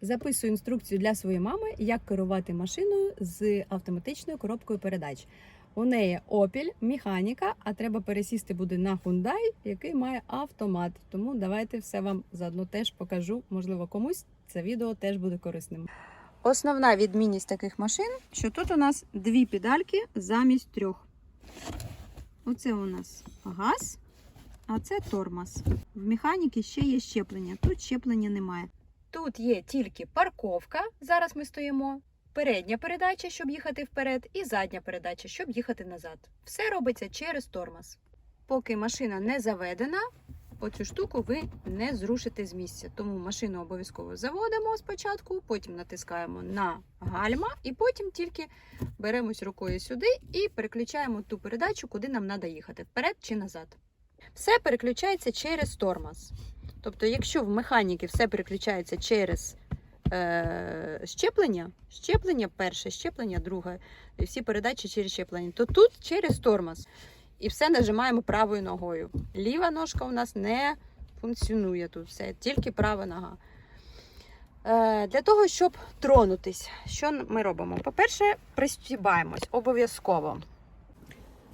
Записую інструкцію для своєї мами, як керувати машиною з автоматичною коробкою передач. У неї Opel, механіка, а треба пересісти буде на Hyundai, який має автомат. Тому давайте все вам заодно теж покажу. Можливо, комусь це відео теж буде корисним. Основна відмінність таких машин, що тут у нас дві педальки замість трьох. Оце у нас газ, а це тормоз. В механіки ще є щеплення. Тут щеплення немає. Тут є тільки парковка. Зараз ми стоїмо. Передня передача, щоб їхати вперед, і задня передача, щоб їхати назад. Все робиться через тормоз. Поки машина не заведена, оцю штуку ви не зрушите з місця. Тому машину обов'язково заводимо спочатку, потім натискаємо на гальма, і потім тільки беремось рукою сюди і переключаємо ту передачу, куди нам треба їхати вперед чи назад. Все переключається через тормоз. Тобто, якщо в механіки все переключається через е, щеплення, щеплення перше, щеплення друге, і всі передачі через щеплення, то тут через тормоз. І все нажимаємо правою ногою. Ліва ножка у нас не функціонує тут все, тільки права нога. Е, для того, щоб тронутись, що ми робимо? По-перше, пристібаємось обов'язково.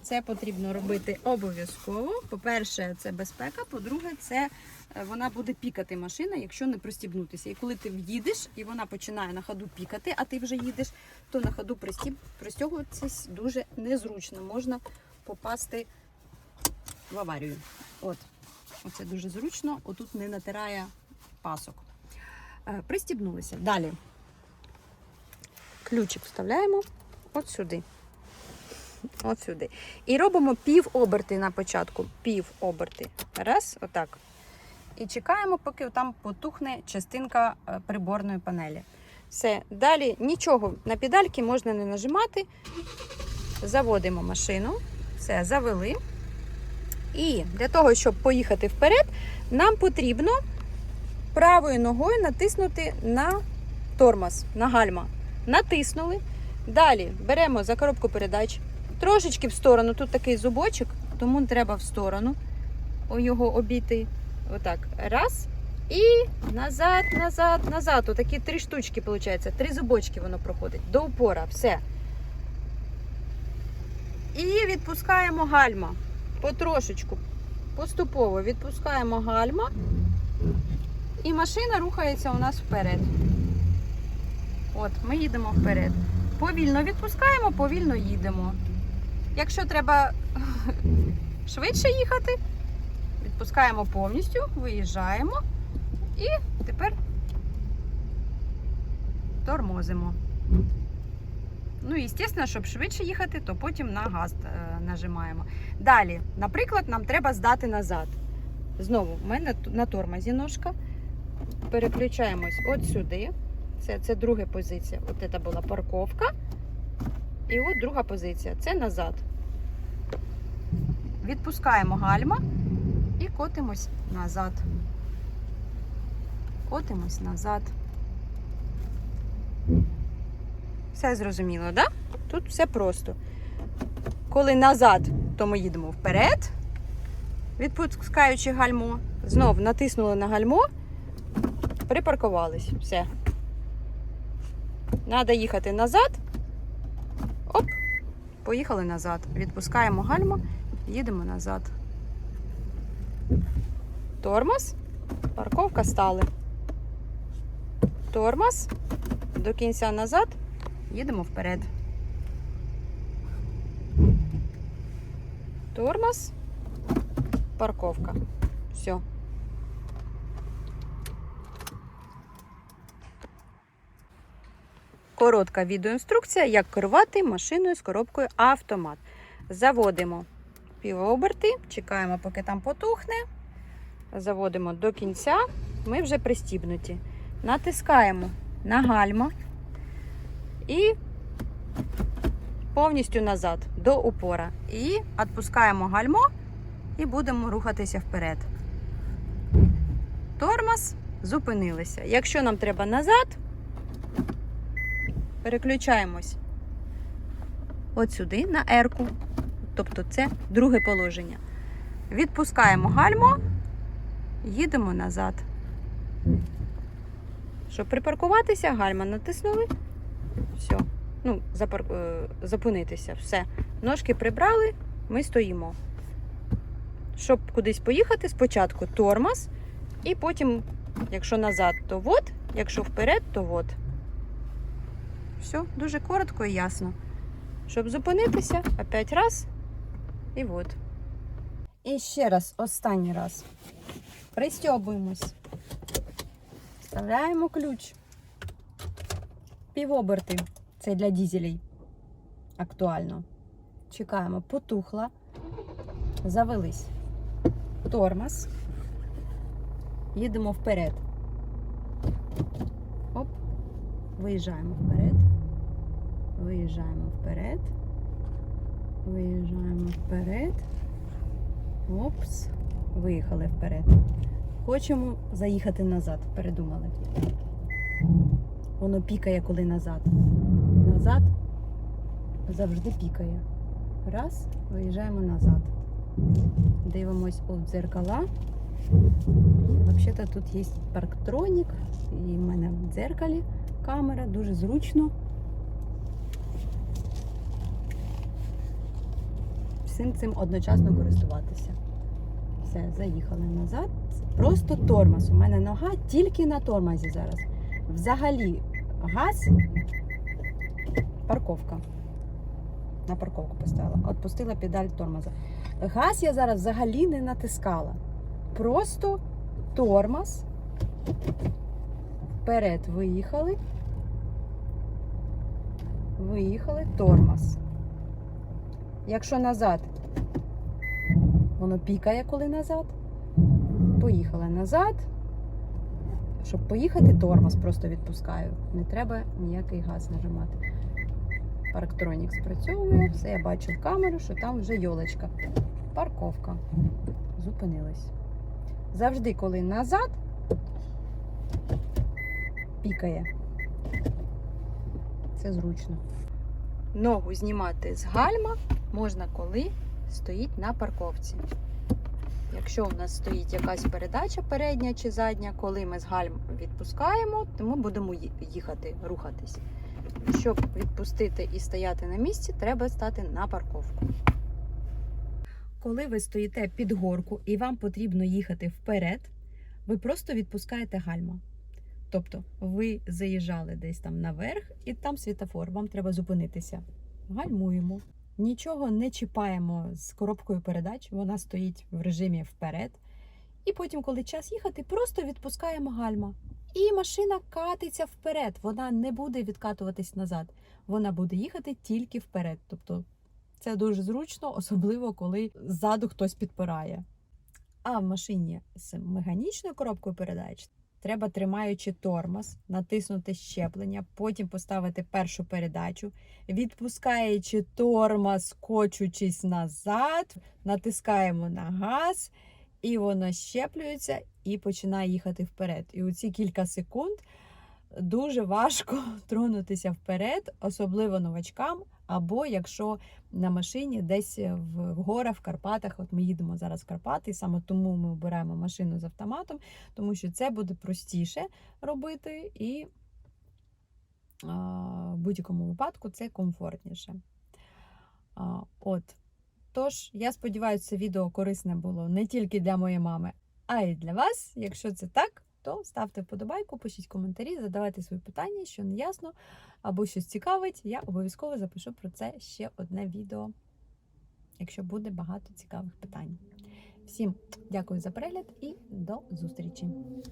Це потрібно робити обов'язково. По-перше, це безпека. По-друге, це е, вона буде пікати машина, якщо не пристібнутися. І коли ти в'їдеш і вона починає на ходу пікати, а ти вже їдеш, то на ходу пристіб... пристягуватися дуже незручно. Можна попасти в аварію. От, оце дуже зручно. Отут не натирає пасок. Е, Пристібнулися. Далі. Ключик вставляємо от сюди. От сюди. І робимо пів оберти на початку. Пів оберти. Раз, отак. І чекаємо, поки там потухне частинка е, приборної панелі. Все. Далі нічого на педальки можна не нажимати. Заводимо машину. Все, завели. І для того, щоб поїхати вперед, нам потрібно правою ногою натиснути на тормоз, на гальма. Натиснули. Далі беремо за коробку передач. Трошечки в сторону. Тут такий зубочок, тому треба в сторону його обійти. Отак. Раз. І назад, назад, назад. Отакі три штучки, виходить. Три зубочки воно проходить. До упора. Все. І відпускаємо гальма. Потрошечку. Поступово відпускаємо гальма. І машина рухається у нас вперед. От, ми їдемо вперед. Повільно відпускаємо, повільно їдемо. Якщо треба швидше їхати, відпускаємо повністю, виїжджаємо і тепер тормозимо. Ну, і, звісно, щоб швидше їхати, то потім на газ е, нажимаємо. Далі, наприклад, нам треба здати назад. Знову, мене на тормозі ножка. Переключаємось от сюди. Це, це друга позиція. От це була парковка. І от друга позиція це назад. Відпускаємо гальма і котимось назад. Котимось назад. Все зрозуміло, так? Да? Тут все просто. Коли назад, то ми їдемо вперед, відпускаючи гальмо. Знов натиснули на гальмо, припаркувались. Все. Надо їхати назад. Оп, поїхали назад. Відпускаємо гальмо, їдемо назад. Тормоз, парковка стали. Тормоз, до кінця назад, їдемо вперед. Тормоз, парковка. Все. Коротка відеоінструкція, як керувати машиною з коробкою автомат. Заводимо півоберти, чекаємо, поки там потухне. Заводимо до кінця. Ми вже пристібнуті. Натискаємо на гальма і повністю назад до упора. І відпускаємо гальмо і будемо рухатися вперед. Тормоз, зупинилися. Якщо нам треба назад, переключаємось от сюди на ерку. Тобто це друге положення. Відпускаємо гальмо, їдемо назад. Щоб припаркуватися, гальма натиснули. Все. Ну, запар... е, зупинитися. Все. Ножки прибрали, ми стоїмо. Щоб кудись поїхати, спочатку тормоз, і потім, якщо назад, то вот, якщо вперед, то вот. Все, дуже коротко і ясно. Щоб зупинитися, опять раз і вот. І ще раз, останній раз. Пристьобуємось. Вставляємо ключ. Півоберти. Це для дізелей. Актуально. Чекаємо, потухла. Завелись. Тормоз. Їдемо вперед. Виїжджаємо вперед. Виїжджаємо вперед. Виїжджаємо вперед. Опс. Виїхали вперед. Хочемо заїхати назад. Передумали. Воно пікає, коли назад. Назад завжди пікає. Раз, виїжджаємо назад. Дивимось у дзеркала. Взагалі тут є парктронік, і в мене в дзеркалі камера, дуже зручно. Всім цим одночасно користуватися. Все, заїхали назад. Просто тормоз. У мене нога тільки на тормозі зараз. Взагалі газ, парковка. На парковку поставила. Отпустила педаль тормоза. Газ я зараз взагалі не натискала. Просто тормоз. Вперед виїхали. Виїхали тормоз. Якщо назад, воно пікає, коли назад. Поїхали назад. Щоб поїхати, тормоз просто відпускаю. Не треба ніякий газ нажимати. Парктронік спрацьовує, все, я бачу в камеру, що там вже йолочка. Парковка. Зупинились. Завжди, коли назад, пікає. Це зручно. Ногу знімати з гальма можна, коли стоїть на парковці. Якщо у нас стоїть якась передача передня чи задня, коли ми з гальм відпускаємо, то ми будемо їхати, рухатись. Щоб відпустити і стояти на місці, треба стати на парковку. Коли ви стоїте під горку і вам потрібно їхати вперед, ви просто відпускаєте гальма. Тобто ви заїжджали десь там наверх, і там світофор, вам треба зупинитися. Гальмуємо. Нічого не чіпаємо з коробкою передач, вона стоїть в режимі вперед. І потім, коли час їхати, просто відпускаємо гальма. І машина катиться вперед. Вона не буде відкатуватись назад. Вона буде їхати тільки вперед. Тобто це дуже зручно, особливо коли ззаду хтось підпирає. А в машині з механічною коробкою передач треба, тримаючи тормоз, натиснути щеплення, потім поставити першу передачу, відпускаючи тормоз, кочучись назад, натискаємо на газ, і воно щеплюється і починає їхати вперед. І у ці кілька секунд дуже важко тронутися вперед, особливо новачкам. Або якщо на машині десь в, в горах, в Карпатах, от ми їдемо зараз в Карпати, і саме тому ми обираємо машину з автоматом, тому що це буде простіше робити, і в будь-якому випадку це комфортніше. От. Тож, я сподіваюся, це відео корисне було не тільки для моєї мами, а й для вас. Якщо це так, то ставте вподобайку, пишіть коментарі, задавайте свої питання, що не ясно або щось цікавить. Я обов'язково запишу про це ще одне відео, якщо буде багато цікавих питань. Всім дякую за перегляд і до зустрічі!